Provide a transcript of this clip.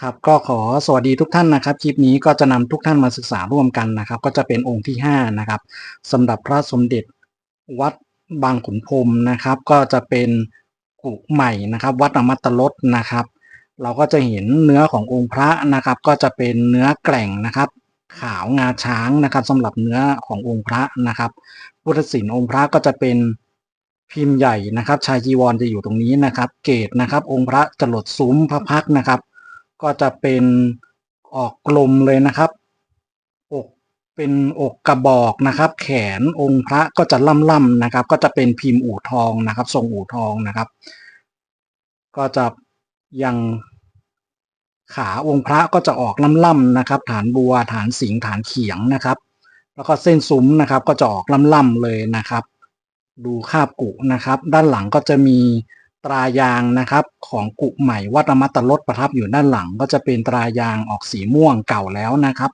ครับก็ขอสวัสดีทุกท่านนะครับคลิปนี้ก็จะนำทุกท่านมาศึกษาร่วมกันนะครับ ก็จะเป็นองค์ที่5นะครับสำหรับพระสมเด็จวัดบางขุนพรมนะครับ ก็จะเป็นกุใหม่นะครับ วัดอมตรสนะครับ เราก็จะเห็นเนื้อขององค์พระนะครับ ก็จะเป็นเนื้อแกร่งนะครับ ขาวงาช้างนะครับสำหรับเนื้อขององค์พระนะครับ พุทธศิลป์องค์พระก็จะเป็นพิมพ์ใหญ่นะครับ ชายจีวรจะอยู่ตรงนี้นะครับ เกตนะครับ องค์พระจรดซุ้มพระพักนะครับ ก็จะเป็นออกกลมเลยนะครับ อกเป็นอกกระบอกนะครับ แขนองค์พระก็จะล่ำๆนะครับ ก็จะเป็นพิมพ์อู่ทองนะครับ ทรงอู่ทองนะครับ ก็จะยังขาองค์พระก็จะออกล่ำๆนะครับ ฐานบัวฐานสิงฐานเขียงนะครับ แล้วก็เส้นซุ้มนะครับ ก็จะออกล่ำๆเลยนะครับ ดูคาบกุนะครับ ด้านหลังก็จะมี ตรายางนะครับของกุใหม่วัดอมตตลดประทับอยู่ด้านหลัง ก็จะเป็นตรายางออกสีม่วงเก่าแล้วนะครับ